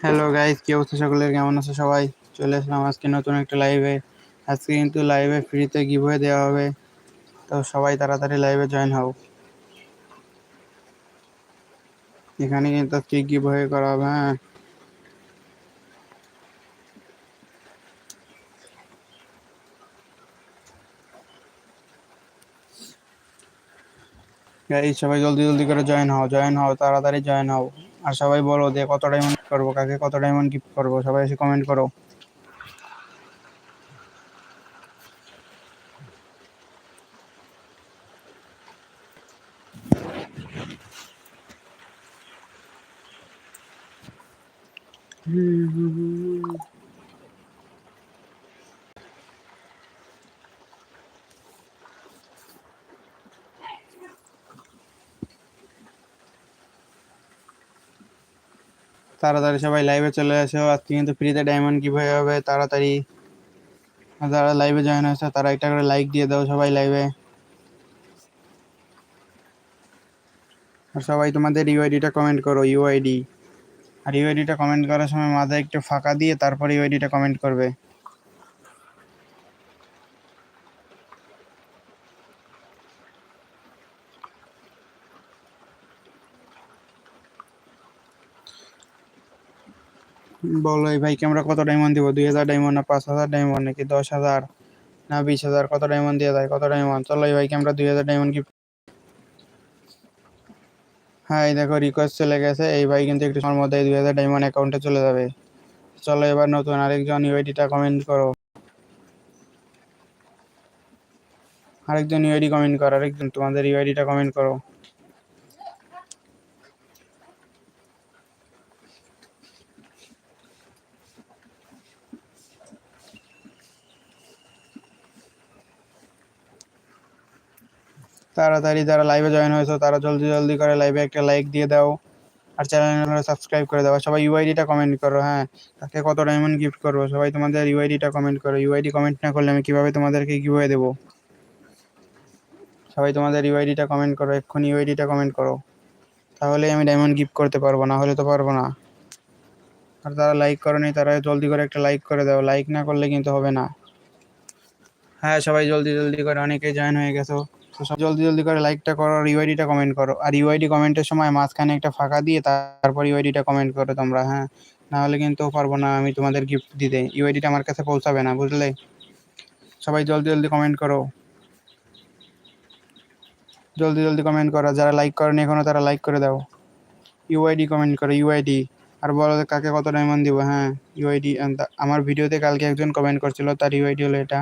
Hello guys কি অবস্থা সকলের? কেমন আছে সবাই? চলে আসলাম আজকে নতুন একটা লাইভে আজকে কিন্তু লাইভে ফ্রিতে গিভওয়ে দেওয়া হবে। তো সবাই তাড়াতাড়ি লাইভে জয়েন হও। এখানে কিন্তু আজকে গিভওয়ে করা হবে হ্যাঁ। গাইস সবাই জলদি জলদি করে জয়েন হও জয়েন হও, তাড়াতাড়ি জয়েন হও। আর সবাই বলো যে কত ডায়মন্ড করব, কাকে কত ডায়মন্ড গিফট করব, সবাই এসে কমেন্ট করো। তাড়াতাড়ি সবাই লাইভে চলে আসো আজকে কিন্তু ফ্রিতে ডায়মন্ড কীভাবে হবে, তাড়াতাড়ি। যারা লাইভে জয়েন হয়েছে, তারা একটা করে লাইক দিয়ে দাও সবাই লাইভে আর সবাই তোমাদের ইউআইডিটা কমেন্ট করো ইউআইডি আর ইউআইডিটা কমেন্ট করার সময় মাথায় একটু ফাঁকা দিয়ে তারপর ইউআইডিটা কমেন্ট করবে। বলো, এই ভাইকে আমরা কত ডায়মন্ড দিব? দুই হাজার ডায়মন্ড না পাঁচ হাজার ডায়মন্ড নাকি দশ হাজার? না বিশ হাজার, কত ডায়মন্ড দিয়ে দেয় কত ডায়মন্ড চলো, এই ভাইকে আমরা দুই হাজার ডায়মন্ড গিফট হ্যাঁ এই দেখো রিকোয়েস্ট চলে গেছে। এই ভাই কিন্তু একটু সময়ের মধ্যে দুই হাজার ডায়মন্ড অ্যাকাউন্টে চলে যাবে। চলো, এবার নতুন আরেকজন ইউআইডিটা কমেন্ট করো। আরেকজন ইউআইডি কমেন্ট করো, আরেকজন তোমাদের ইউআইডিটা কমেন্ট করো। তাড়াতাড়ি যারা লাইভে জয়েন হয়েছো, তারা জলদি জলদি করে লাইভে একটা লাইক দিয়ে দাও। আর চ্যানেলটা সাবস্ক্রাইব করে দাও, সবাই ইউআইডিটা কমেন্ট করো হ্যাঁ। তাকে কত ডায়মন্ড গিফট করব? সবাই তোমাদের ইউআইডিটা কমেন্ট করো। ইউআইডি কমেন্ট না করলে আমি কীভাবে তোমাদেরকে গিভওয়ে দেবো? সবাই তোমাদের ইউআইডিটা কমেন্ট করো, এক্ষুনি ইউআইডিটা কমেন্ট করো। তাহলে আমি ডায়মন্ড গিফট করতে পারব, না হলে তো পারব না। আর যারা লাইক করনি, তারা জলদি করে একটা লাইক করে দাও। লাইক না করলে কিন্তু হবে না। হ্যাঁ সবাই জলদি জলদি করে অনেকেই জয়েন হয়ে গেছো। তো সব জলদি জলদি করে লাইকটা করো, আর ইউআইডিটা কমেন্ট করো। আর ইউআইডি কমেন্টের সময় মাঝখানে একটা ফাঁকা দিয়ে তারপর ইউআইডিটা কমেন্ট করো তোমরা হ্যাঁ? না হলে কিন্তু পারব না আমি তোমাদের গিফট দিতে। ইউআইডিটা আমার কাছে পৌঁছাবে না, বুঝলে? সবাই জলদি জলদি কমেন্ট করো। জলদি জলদি কমেন্ট করো। যারা লাইক করেনি এখনও তারা লাইক করে দাও। ইউআইডি কমেন্ট করো ইউআইডি আর বলো কাকে কত ডায়মন্ড দিব হ্যাঁ? ইউআইডি আমার ভিডিওতে কালকে একজন কমেন্ট করছিল, তার ইউআইডি হলো এটা।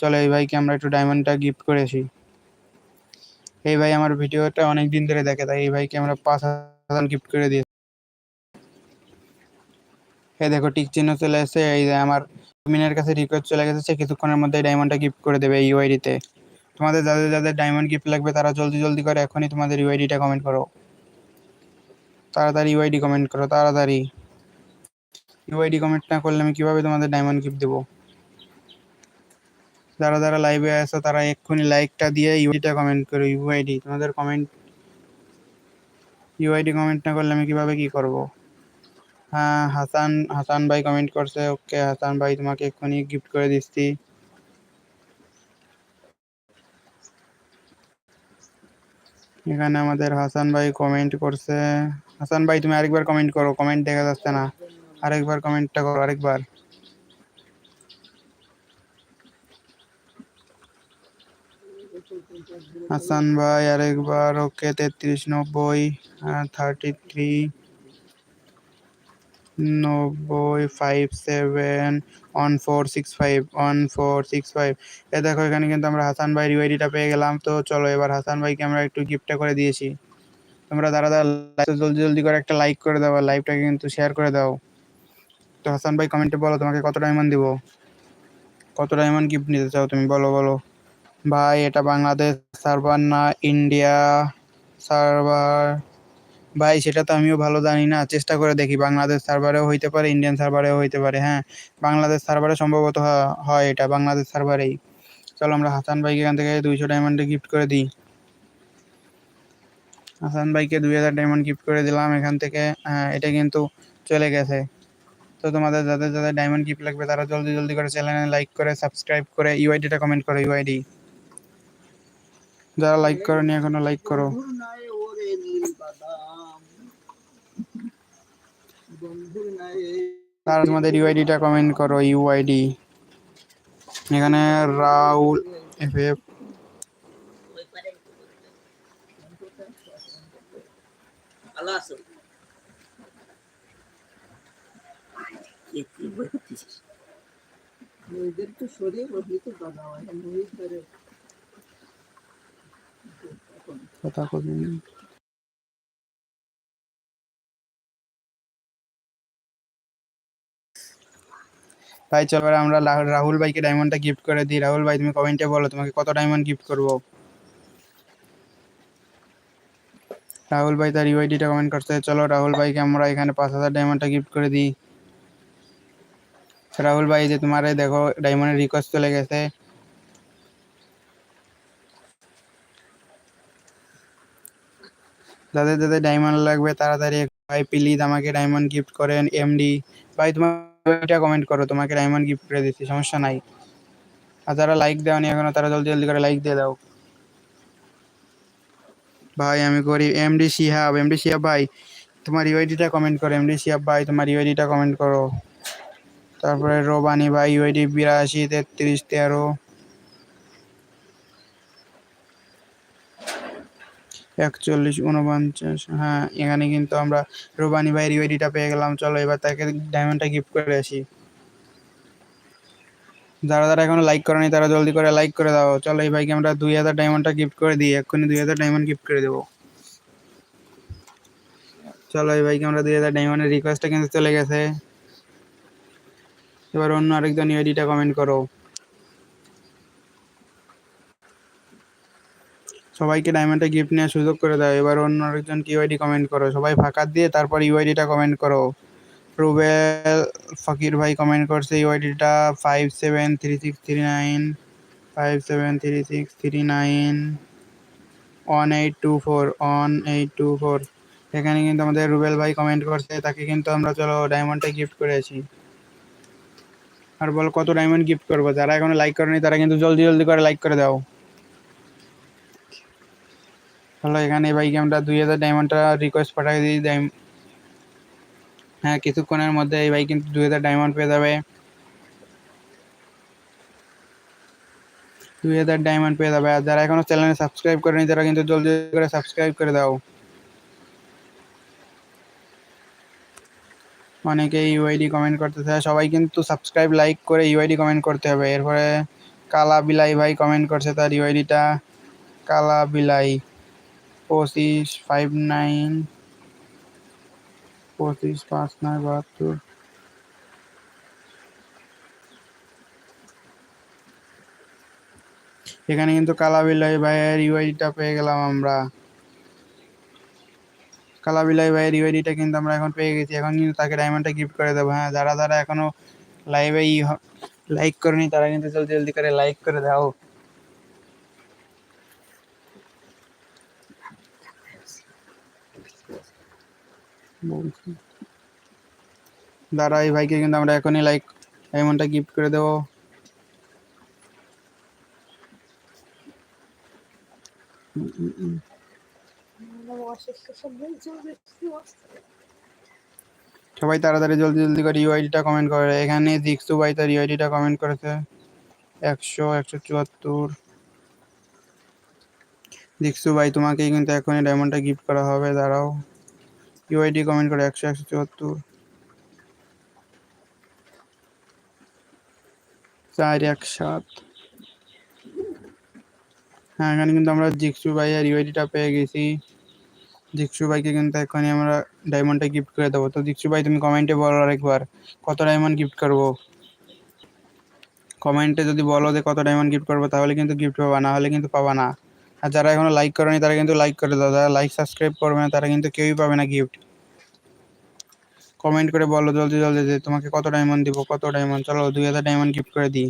চলো এই ভাইকে আমরা একটু ডায়মন্ডটা গিফট করেছি। এই ভাই আমার ভিডিওটা অনেক দিন ধরে দেখে, তাই এই ভাইকে আমরা পাঁচ হাজার গিফট করে দিয়েছি। এই দেখো টিক চিহ্ন চলে এসেছে, এই যে আমার মিনের কাছে রিকোয়েস্ট চলে গেছে, সে কিছুক্ষণের মধ্যে ডায়মন্ডটা গিফট করে দেবে ইউআইডিতে তোমাদের যাদের যাদের ডায়মন্ড গিফট লাগবে, তারা জলদি জলদি করে এখনই তোমাদের ইউআইডিটা কমেন্ট করো। তাড়াতাড়ি ইউআইডি কমেন্ট করো, তাড়াতাড়ি। ইউআইডি কমেন্ট না করলে আমি কীভাবে তোমাদের ডায়মন্ড গিফট দেবো? যারা যারা লাইভে আছো, তারা এক্ষুনি লাইকটা দিয়ে ইউআইডিটা কমেন্ট করো ইউআইডি তোমাদের কমেন্ট ইউআইডি কমেন্ট না করলে আমি কীভাবে কি করব? হ্যাঁ হাসান হাসান ভাই কমেন্ট করছে ওকে হাসান ভাই, তোমাকে এক্ষুনি গিফট করে দিচ্ছি। এখানে আমাদের হাসান ভাই কমেন্ট করছে। হাসান ভাই, তুমি আরেকবার কমেন্ট করো কমেন্ট দেখা যাচ্ছে না। আরেকবার কমেন্টটা করো, আরেকবার। হাসান ভাই, আরেকবার, ওকে তেত্রিশ, নব্বই থার্টি থ্রি নব্বই five seven one four six five one four six five এ দেখো, এখানে কিন্তু আমরা হাসান ভাই ইউআইডিটা পেয়ে গেলাম। তো চলো, এবার হাসান ভাইকে আমরা একটু গিফটটা করে দিয়েছি। তোমরা দাঁড়া দাঁড়া জলদি জলদি করে একটা লাইক করে দাও লাইভটাকে কিন্তু শেয়ার করে দাও। তো হাসান ভাই কমেন্টে বলো, তোমাকে কত ডায়মন্ড দিব? কত ডায়মন্ড গিফট নিতে চাও তুমি? বলো বলো। ভাই এটা বাংলাদেশ সার্ভার না ইন্ডিয়া সার্ভার ভাই সেটা তো আমিও ভালো জানি না। চেষ্টা করে দেখি বাংলাদেশ সার্ভারেও হইতে পারে ইন্ডিয়ান সার্ভারেও হইতে পারে হ্যাঁ? বাংলাদেশ সার্ভারে সম্ভবত হয় এটা বাংলাদেশ সার্ভারেই চলো আমরা হাসান ভাইকে এখান থেকে দুইশো ডায়মন্ডে গিফট করে দিই। হাসান ভাইকে দুই হাজার ডায়মন্ড গিফট করে দিলাম এখান থেকে হ্যাঁ, এটা কিন্তু চলে গেছে। তো তোমাদের যাদের যাদের ডায়মন্ড গিফট লাগবে তারা জলদি জলদি করে চ্যানেলে লাইক করে সাবস্ক্রাইব করে ইউআইডিটা কমেন্ট করো ইউআইডি যারা লাইক করো নি এখনও লাইক করো। তারা তোমাদের ইউআইডিটা কমেন্ট করো ইউআইডি এখানে রাহুল এফ এফ তো সরিয়ে বসলি তো বাবা এখন মুড়ি ধরে কথা কবি ভাই, চলো এবার আমরা রাহুল ভাইকে ডায়মন্ডটা গিফট করে দিই। রাহুল ভাই, তুমি কমেন্টে বলো, তোমাকে কত ডায়মন্ড গিফট করব? রাহুল ভাই তার ইউআইডিটা কমেন্ট করতে। চলো রাহুল ভাইকে আমরা এখানে পাঁচ হাজার ডায়মন্ডটা গিফট করে দিই। রাহুল ভাই যে তোমার দেখো ডায়মন্ডের রিকোয়েস্ট চলে গেছে। যাদের যাদের ডায়মন্ড লাগবে তাড়াতাড়ি ভাই প্লিজ আমাকে ডায়মন্ড গিফট করেন এমডি ভাই, তোমার এটা কমেন্ট করো, তোমাকে ডায়মন্ড গিফট করে দিচ্ছি, সমস্যা নাই। আর যারা লাইক দেওনি এখনও, তারা জলদি জলদি করে লাইক দিয়ে দাও। ভাই, আমি করি এমডি শিহাব এমডি শিহাব ভাই, তোমার ইউআইডিটা কমেন্ট করো এমডি শিহাব ভাই, তোমার ইউআইডিটা কমেন্ট করো। তারপরে রোবানি ভাই ইউআইডি বিরাশি, তেত্রিশ, তেরো। একচল্লিশ উনপঞ্চাশ হ্যাঁ এখানে কিন্তু আমরা রোবানি ভাইয়ের ইউআইডিটা পেয়ে গেলাম। চলো এবার তাকে ডায়মন্ডটা গিফট করে আসি। যারা যারা এখনও লাইক করেনি, তারা জলদি করে লাইক করে দাও। চলো এই ভাইকে আমরা দুই হাজার ডায়মন্ডটা গিফট করে দিই। এক্ষুনি দুই হাজার ডায়মন্ড গিফট করে দেবো। চলো এই ভাইকে আমরা দুই হাজার ডায়মন্ডের রিকোয়েস্টটা কিন্তু চলে গেছে। এবার অন্য আরেকজন ইউআইডিটা কমেন্ট করো। সবাইকে ডায়মন্ডটা গিফট নেওয়ার সুযোগ করে দাও। এবার অন্য আরেকজন ইউআইডি কমেন্ট করো। সবাই ফাঁকা দিয়ে তারপর ইউআইডিটা কমেন্ট করো। রুবেল ফকির ভাই কমেন্ট করছে ইউআইডিটা five seven three six three nine five seven three six three nine one eight two four one eight two four এখানে কিন্তু আমাদের রুবেল ভাই কমেন্ট করছে, তাকে কিন্তু আমরা চলো ডায়মন্ডটা গিফট করেছি। আর বল কত ডায়মন্ড গিফট করব? যারা এখনও লাইক করেনি, তারা কিন্তু জলদি জলদি করে লাইক করে দাও। হলো এখানে এই ভাইকে আমরা দুই হাজার ডায়মন্ডটা রিকোয়েস্ট পাঠিয়ে দিই হ্যাঁ কিছুক্ষণের মধ্যে এই বাইক কিন্তু দুই হাজার ডায়মন্ড পেয়ে যাবে। দুই হাজার ডায়মন্ড পেয়ে যাবে। আর যারা এখনও চ্যানেলে সাবস্ক্রাইব করেনি, তারা কিন্তু জলদি করে সাবস্ক্রাইব করে দাও। অনেকে ইউআইডি কমেন্ট করতেছে, সবাই কিন্তু সাবস্ক্রাইব লাইক করে ইউআইডি কমেন্ট করতে হবে। এরপরে কালা বিলাই ভাই কমেন্ট করছে তার ইউআইডিটা কালা বিলাই পঁচিশ ফাইভ নাইন পঁচিশ, পাঁচ নয়, বাহাত্তর। এখানে কিন্তু কালাবিলাই ভাইয়ের ইউআইডিটা পেয়ে গেলাম আমরা। কালাবিলাই ভাইয়ের ইউআইডিটা কিন্তু আমরা এখন পেয়ে গেছি। এখন কিন্তু তাকে ডায়মন্ডটা গিফট করে দেবো। হ্যাঁ যারা যারা এখনও লাইভে ই লাইক করেনি, তারা কিন্তু জলদি জলদি করে লাইক করে দাও। দাঁড়া এই ভাইকে কিন্তু আমরা এখনই লাইক ডায়মন্ডটা গিফট করে দেবো। সবাই তাড়াতাড়ি জলদি জলদি করে ইউআইডিটা কমেন্ট করে। এখানে দিকসু ভাই তার ইউআইডিটা কমেন্ট করেছে। একশো একশো চুয়াত্তর। দিকসু ভাই, তোমাকেই কিন্তু এখনই ডায়মন্ডটা গিফট করা হবে, দাঁড়াও। ইউআইডি কমেন্ট করে একশো একশো চুয়াত্তর। চার এক সাত। হ্যাঁ এখানে কিন্তু আমরা জিক্সু ভাই আর ইউআইডিটা পেয়ে গেছি। জিক্সু ভাইকে কিন্তু এখনই আমরা ডায়মন্ডটা গিফট করে দেবো। তো জিক্সু ভাই, তুমি কমেন্টে বলো আরেকবার, কত ডায়মন্ড গিফট করব? কমেন্টে যদি বলো যে কত ডায়মন্ড গিফট করব, তাহলে কিন্তু গিফট পাবা, না হলে কিন্তু পাবা না। আর যারা এখনও লাইক করেনি, তারা কিন্তু লাইক করে দাও। যারা লাইক সাবস্ক্রাইব করবে না, তারা কিন্তু কেউই পাবে না গিফট কমেন্ট করে বলো জলদি জলদি, যে তোমাকে কত ডায়মন্ড দিব, কত ডায়মন্ড চলো দুই হাজার ডায়মন্ড গিফট করে দিই।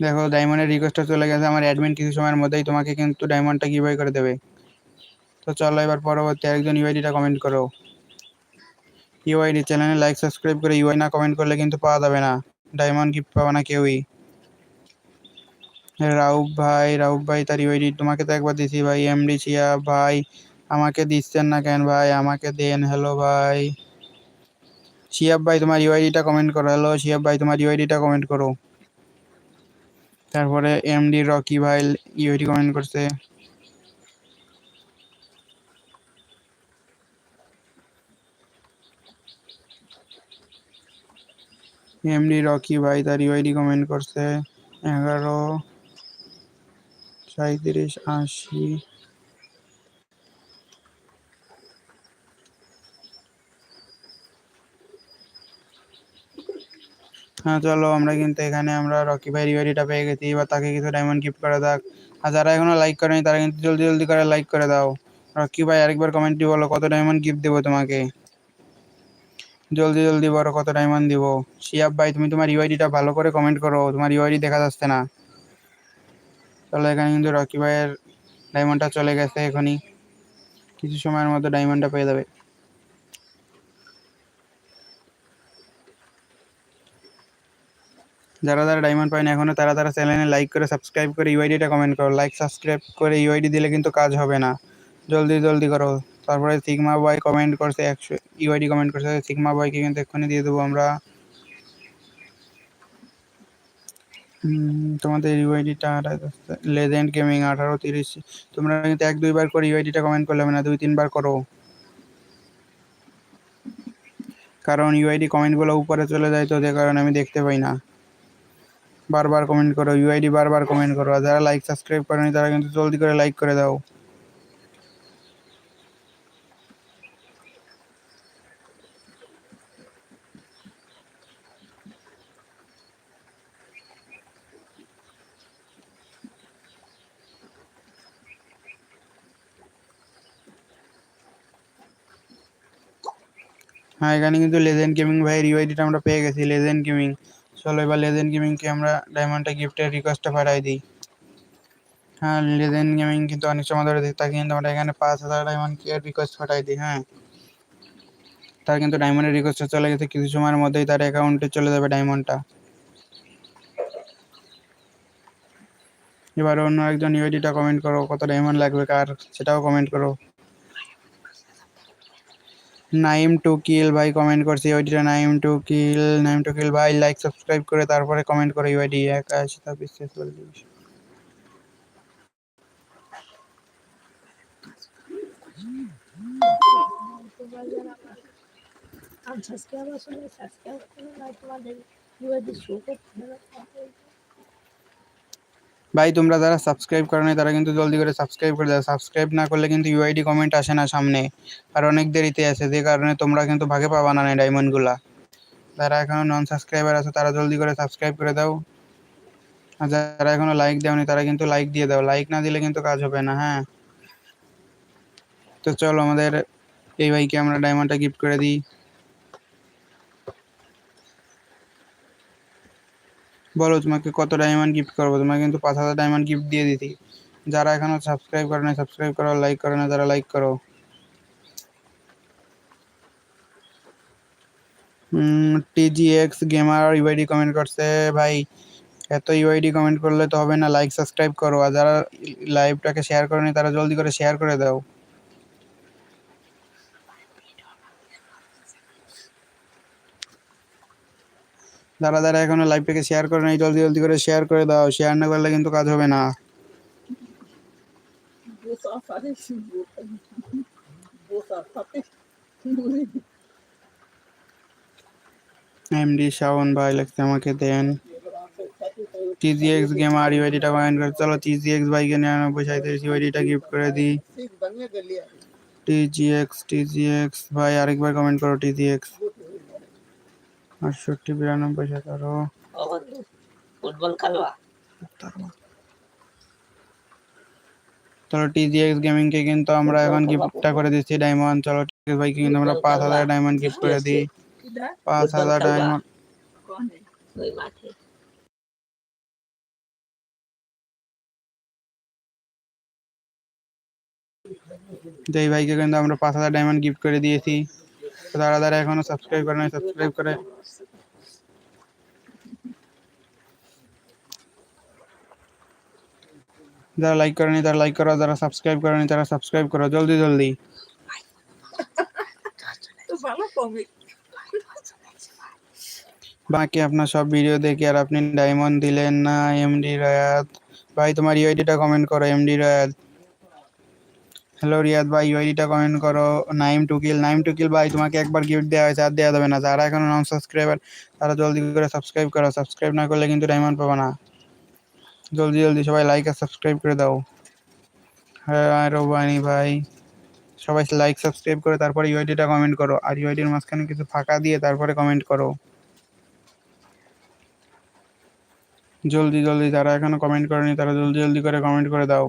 দেখো ডায়মন্ডের রিকোয়েস্টটা চলে গেছে। আমার অ্যাডমিন কিছু সময়ের মধ্যেই তোমাকে কিন্তু ডায়মন্ডটা গিভওয়ে করে দেবে। তো চলো এবার পরবর্তী একজন ইউআইডিটা কমেন্ট করো। ইউআইডি চ্যানেলে লাইক সাবস্ক্রাইব করে ইউআই না কমেন্ট করলে কিন্তু পাওয়া যাবে না। ডায়মন্ড গিফট পাবে না কেউই। রাউফ ভাই রাউফ ভাই, তার ইউআইডি তোমাকে তো একবার দিছি ভাই এমডি চিয়া ভাই, আমাকে দিচ্ছেন না কেন ভাই, আমাকে দেন হ্যালো ভাই। শিয়াব ভাই, তোমার ইউআইডিটা কমেন্ট করো হ্যালো শিয়াব ভাই, তোমার ইউআইডিটা কমেন্ট করো। তারপরে এমডি রকি ভাই ইউআইডি কমেন্ট করছে। এমডি রকি ভাই, তার ইউআইডি কমেন্ট করছে। এগারো। সাঁত্রিশ আশি। হ্যাঁ চলো আমরা কিন্তু এখানে আমরা রকি ভাই রিওয়ারিটা পেয়ে গেছি। এবার তাকে কিছু ডায়মন্ড গিফট করে দাও আর যারা এখনও লাইক করেনি, তারা কিন্তু জলদি জলদি করে লাইক করে দাও। রকি ভাই আরেকবার কমেন্টটি বলো, কত ডায়মন্ড গিফট দেবো তোমাকে? জলদি জলদি বলো, কত ডায়মন্ড দিব? শিয়াব ভাই, তুমি তোমার ইউআইডিটা ভালো করে কমেন্ট করো। তোমার ইউআইডি দেখা যাচ্ছে না। চলো এখানে কিন্তু রকি ভাইয়ের ডায়মন্ডটা চলে গেছে এখনই। কিছু সময়ের মধ্যে ডায়মন্ডটা পেয়ে যাবে। যারা যারা ডায়মন্ড পায় না এখনও, তারা তারা চ্যানেলে লাইক করে সাবস্ক্রাইব করে ইউআইডিটা কমেন্ট করো। লাইক সাবস্ক্রাইব করে ইউআইডি দিলে কিন্তু কাজ হবে না। জলদি জলদি করো। তারপরে সিগমা বয় কমেন্ট করছে একশো ইউআইডি কমেন্ট করছে সিগমা বয়কে কিন্তু এক্ষুনি দিয়ে দেবো আমরা হুম, তোমাদের ইউআইডিটা লেজেন্ড গেমিং আঠারো তিরিশ। তোমরা কিন্তু এক দুইবার করে ইউআইডিটা কমেন্ট করলে হবে না, দুই তিনবার করো। কারণ ইউআইডি কমেন্টগুলো উপরে চলে যায় তো, যে কারণে আমি দেখতে পাই না। বারবার কমেন্ট করো ইউআইডি বারবার কমেন্ট করো যারা লাইক সাবস্ক্রাইব করেনি তারা কিন্তু জলদি করে লাইক করে দাও। হ্যাঁ এখানে কিন্তু লেজেন্ড গেমিং ভাইয়ের ইউআইডিটা আমরা পেয়ে গেছি লেজেন্ড গেমিং চলো এবার লেজেন্ড গেমিংকে আমরা ডায়মন্ডটা গিফটের রিকোয়েস্টটা পাঠাই দিই। হ্যাঁ লেজেন্ড গেমিং কিন্তু অনেক সময় ধরে থাকি, কিন্তু আমরা এখানে পাঁচ হাজার ডায়মন্ডকে রিকোয়েস্ট পাঠাই দিই হ্যাঁ। তার কিন্তু ডায়মন্ডের রিকোয়েস্টটা চলে গেছে, কিছু সময়ের মধ্যেই তার অ্যাকাউন্টে চলে যাবে ডায়মন্ডটা এবার অন্য একজন ইউআইডিটা কমেন্ট করো, কত ডায়মন্ড লাগবে, কার সেটাও কমেন্ট করো। নাইম টু কিল ভাই কমেন্ট করছে ইউআইডিটা Naim to kill, Naim to kill ভাই লাইক সাবস্ক্রাইব করে তারপরে কমেন্ট করে ইউআইডি একাশি ছাব্বিশ ছেচল্লিশ সাবস্ক্রাইব আসলে সাবস্ক্রাইব করে না তোমাদের ইউআইডি শো করতে হবে। ভাই, তোমরা যারা সাবস্ক্রাইব করো নাই, তারা কিন্তু জলদি করে সাবস্ক্রাইব করে দাও। সাবস্ক্রাইব না করলে কিন্তু ইউআইডি কমেন্ট আসে না সামনে। আর অনেক দেরিতে আসে, যে কারণে তোমরা কিন্তু ভাগে পাবা না ডায়মন্ডগুলা যারা এখনও নন সাবস্ক্রাইবার আছে, তারা জলদি করে সাবস্ক্রাইব করে দাও। আর যারা এখনও লাইক দেওনি তারা কিন্তু লাইক দিয়ে দাও। লাইক না দিলে কিন্তু কাজ হবে না হ্যাঁ? তো চলো, আমাদের এই ভাইকে আমরা ডায়মন্ডটা গিফট করে দিই। বলো, তোমাকে কত ডায়মন্ড গিফট করব? তোমাকে কিন্তু পাঁচ হাজার ডায়মন্ড গিফট দিয়ে দিতি যারা এখনও সাবস্ক্রাইব করে না সাবস্ক্রাইব করো লাইক করে, না যারা লাইক করো। টিজিএক্স গেমার ইউআইডি কমেন্ট করছে, ভাই, এত ইউআইডি কমেন্ট করলে তো হবে না লাইক সাবস্ক্রাইব করো। আর যারা লাইভটাকে শেয়ার করে করেনি, তারা জলদি করে শেয়ার করে দাও। যারা যারা এখনও লাইভটাকে শেয়ার করে নাই, জলদি জলদি করে শেয়ার করে দাও। শেয়ার না করলে কিন্তু কাজ হবে না। এমডি শাওন ভাই লাগছে আমাকে দেন। টিজিএক্স গেম আর ইউআইডিটা কমেন্ট করে। চলো টিজিএক্স ভাইকে নিরানব্বই সাঁত্রিশ ইউআইডিটা গিফট করে দিই. টিজিএক্স টিজিএক্স ভাই আরেকবার কমেন্ট করো টিজিএক্স আটষট্টি বিরানব্বই সতেরো। ফুটবল খেলবা চলো টিজিএক্স গেমিং কে কিন্তু আমরা এখন গিফটটা করে দিচ্ছি ডায়মন্ড চলো টিজিএক্স ভাই কিন্তু আমরা পাঁচ হাজার ডায়মন্ড গিফট করে দিই। পাঁচ হাজার ডায়মন্ড যেই ভাইকে কিন্তু আমরা পাঁচ হাজার ডায়মন্ড গিফট করে দিয়েছি। তারা তারা এখনও সাবস্ক্রাইব করে নাই সাবস্ক্রাইব করে। যারা লাইক করেনি, তারা লাইক করো, যারা সাবস্ক্রাইব করেনি, তারা সাবস্ক্রাইব করো, জলদি জলদি। বাকি আপনার সব ভিডিও দেখে আর আপনি ডায়মন্ড দিলেন না এমডি রায়াত। ভাই, তোমার ইউআইডিটা কমেন্ট করো এমডি রায়াত। হ্যালো রিয়াদ ভাই ইউআইডিটা কমেন্ট করো। নাইম টুকিল নাইম টুকিল ভাই, তোমাকে একবার গিফট দেওয়া হয়েছে, আর দেওয়া যাবে না। যারা এখনও নন সাবস্ক্রাইবার তারা জলদি করে সাবস্ক্রাইব করো। সাবস্ক্রাইব না করলে কিন্তু ডায়মন্ড পাবো না। জলদি জলদি সবাই লাইক আর সাবস্ক্রাইব করে দাও। হ্যাঁ রোবানি ভাই, সবাই লাইক সাবস্ক্রাইব করে, তারপরে ইউআইডিটা কমেন্ট করো। আর ইউআইডির মাঝখানে কিছু ফাঁকা দিয়ে তারপরে কমেন্ট করো। জলদি জলদি, যারা এখনও কমেন্ট করেনি, তারা জলদি জলদি করে কমেন্ট করে দাও।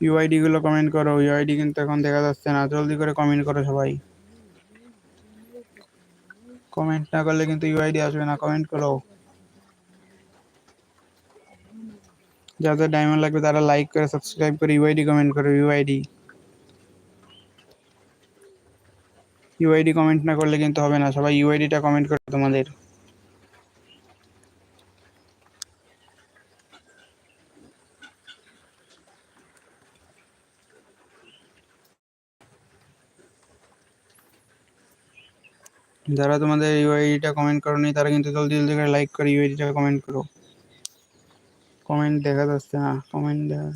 ইউআইডি গুলো কমেন্ট করো ইউআইডি কিন্তু এখন দেখা যাচ্ছে না। জলদি করে কমেন্ট করো সবাই। কমেন্ট না করলে কিন্তু ইউআইডি আসবে না কমেন্ট করো। যাদের ডায়মন্ড লাগবে তারা লাইক করে সাবস্ক্রাইব করে ইউআইডি কমেন্ট করো ইউআইডি ইউআইডি কমেন্ট না করলে কিন্তু হবে না, সবাই ইউআইডিটা কমেন্ট করো তোমাদের। যারা তোমাদের ইউআইডিটা কমেন্ট করোনি, তারা কিন্তু জলদি জলদি করে লাইক করে ইউআইডিটা কমেন্ট করো। কমেন্ট দেখা যাচ্ছে না কমেন্ট দেখা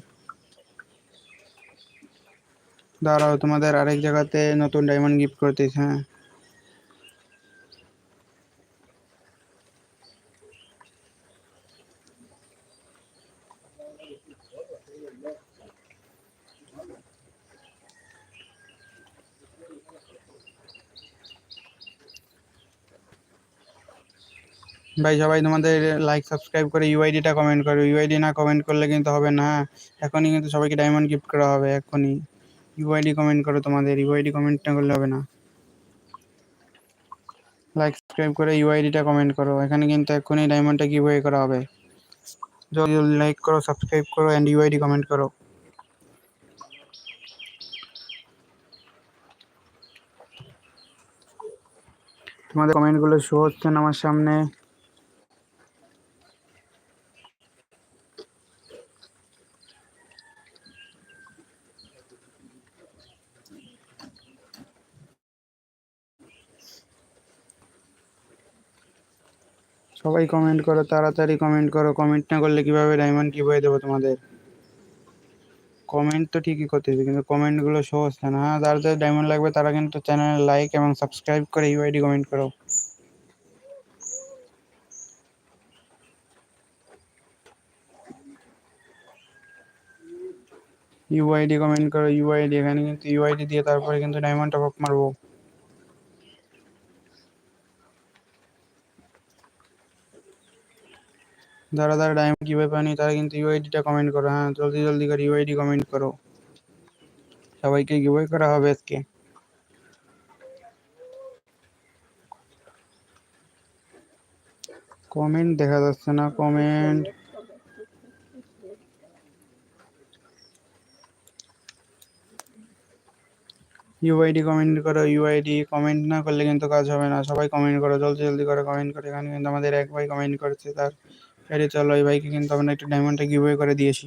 দাঁড়াও, তোমাদের আরেক জায়গাতে নতুন ডায়মন্ড গিফট করতেছে হ্যাঁ। ভাই, সবাই তোমাদের লাইক সাবস্ক্রাইব করে ইউআইডিটা কমেন্ট করো। ইউআইডি না কমেন্ট করলে কিন্তু হবে না। হ্যাঁ? এখনই কিন্তু সবাইকে ডায়মন্ড গিফট করা হবে, এখনই। ইউআইডি কমেন্ট করো তোমাদের। ইউআইডি কমেন্ট না করলে হবে না। লাইক সাবস্ক্রাইব করে ইউআইডিটা কমেন্ট করো। এখানে কিন্তু এখনই ডায়মন্ডটা গিভওয়ে করা হবে। জলদি জলদি লাইক করো সাবস্ক্রাইব করো অ্যান্ড ইউআইডি কমেন্ট করো। তোমাদের কমেন্টগুলো শো হচ্ছে আমার সামনে। সবাই কমেন্ট করো, তাড়াতাড়ি কমেন্ট করো। কমেন্ট না করলে কীভাবে ডায়মন্ড কীভাবে দেবো তোমাদের? কমেন্ট তো ঠিকই করতেছি, কিন্তু কমেন্টগুলো শো হচ্ছে না। হ্যাঁ যার ডায়মন্ড লাগবে তারা কিন্তু চ্যানেলে লাইক এবং সাবস্ক্রাইব করে ইউআইডি কমেন্ট করো। ইউআইডি কমেন্ট করো ইউআইডি এখানে কিন্তু ইউআইডি দিয়ে তারপরে কিন্তু ডায়মন্ড টপ আপ মারবো। যারা যারা ডায়মন্ড কীভাবে পানি? তারা কিন্তু ইউআইডিটা কমেন্ট করো হ্যাঁ জলদি জলদি করে ইউআইডি কমেন্ট করো। সবাইকে গিভওয়ে করা হবে আজকে। কমেন্ট দেখা যাচ্ছে না কমেন্ট ইউআইডি কমেন্ট করো ইউআইডি কমেন্ট না করলে কিন্তু কাজ হবে না। সবাই কমেন্ট করো, জলদি জলদি করে কমেন্ট করো। এখানে কিন্তু আমাদের এক ভাই কমেন্ট করেছে, তার এটি চলো এই বাইকে কিন্তু আমরা একটা ডায়মন্ডটা গিভওয়ে করে দিয়েছি।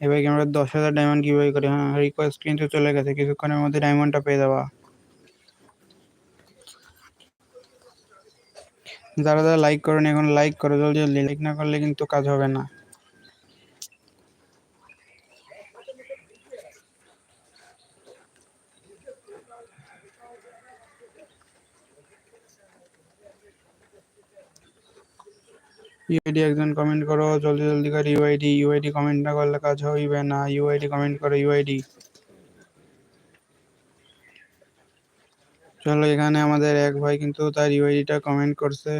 এই বাইকে আমরা দশ হাজার ডায়মন্ড গিভওয়ে করি হ্যাঁ রিকোয়েস্ট কিন্তু চলে গেছে, কিছুক্ষণের মধ্যে ডায়মন্ডটা পেয়ে যাওয়া যারা যারা লাইক করেন, এখন লাইক করো জলদি জলদি লাইক না করলে কিন্তু কাজ হবে না। ইউআইডি একজন কমেন্ট করো, জলদি জলদি করে ইউআইডি ইউআইডি কমেন্ট না করলে কাজ হইবে না ইউআইডি কমেন্ট করো ইউআইডি চলো এখানে আমাদের এক ভাই কিন্তু তার ইউআইডিটা কমেন্ট করছে,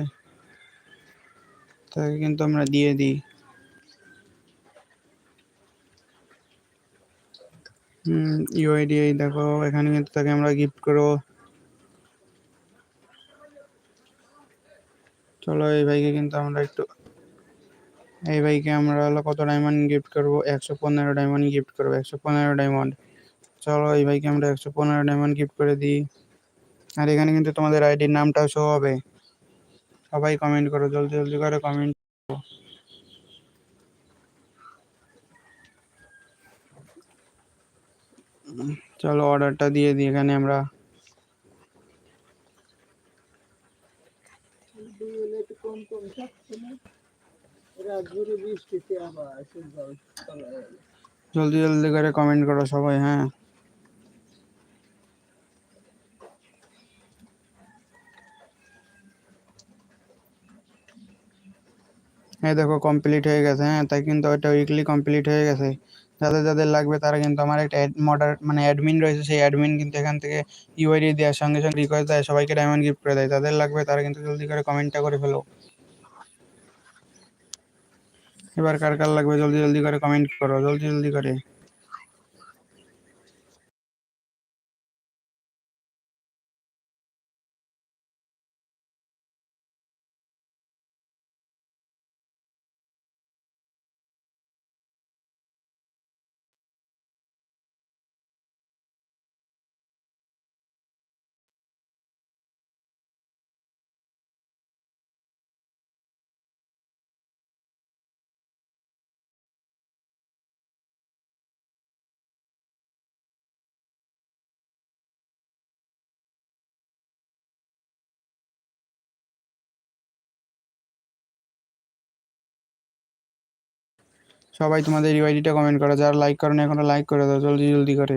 তাকে কিন্তু আমরা দিয়ে দিই। হুম ইউআইডি দেখো, এখানে কিন্তু তাকে আমরা গিফট করো চলো, এই ভাইকে কিন্তু আমরা একটু, এই ভাইকে আমরা হলো কত ডায়মন্ড গিফট করব? একশো পনেরো ডায়মন্ড গিফট করব, একশো পনেরো ডায়মন্ড চলো, এই ভাইকে আমরা একশো পনেরো ডায়মন্ড গিফট করে দিই। আর এখানে কিন্তু তোমাদের আইডির নামটাও শো হবে। সবাই কমেন্ট করো, জলদি জলদি করে কমেন্ট চলো অর্ডারটা দিয়ে দিই এখানে আমরা দুই মিনিট কম কম থাকছে না বৃষ্টিতে আবার জল জলদি জলদি করে কমেন্ট করো সবাই হ্যাঁ। এই দেখো কমপ্লিট হয়ে গেছে হ্যাঁ তাই কিন্তু ওইটা উইকলি কমপ্লিট হয়ে গেছে। যাদের যাদের লাগবে তারা কিন্তু আমার একটা মডার মানে অ্যাডমিন রয়েছে সেই অ্যাডমিন কিন্তু এখান থেকে ইউআইডি দেওয়ার সঙ্গে সঙ্গে রিকোয়েস্ট দেয় সবাইকে ডায়মন্ড গিফট করে দেয়। যাদের লাগবে তারা কিন্তু জলদি করে কমেন্টটা করে ফেলো। এবার কার কার লাগবে? জলদি জলদি করে কমেন্ট করো জলদি জলদি করে। সবাই তোমাদের ইউআইডিটা কমেন্ট করো। যারা লাইক করো না এখনও লাইক করে দাও, জলদি জলদি করে।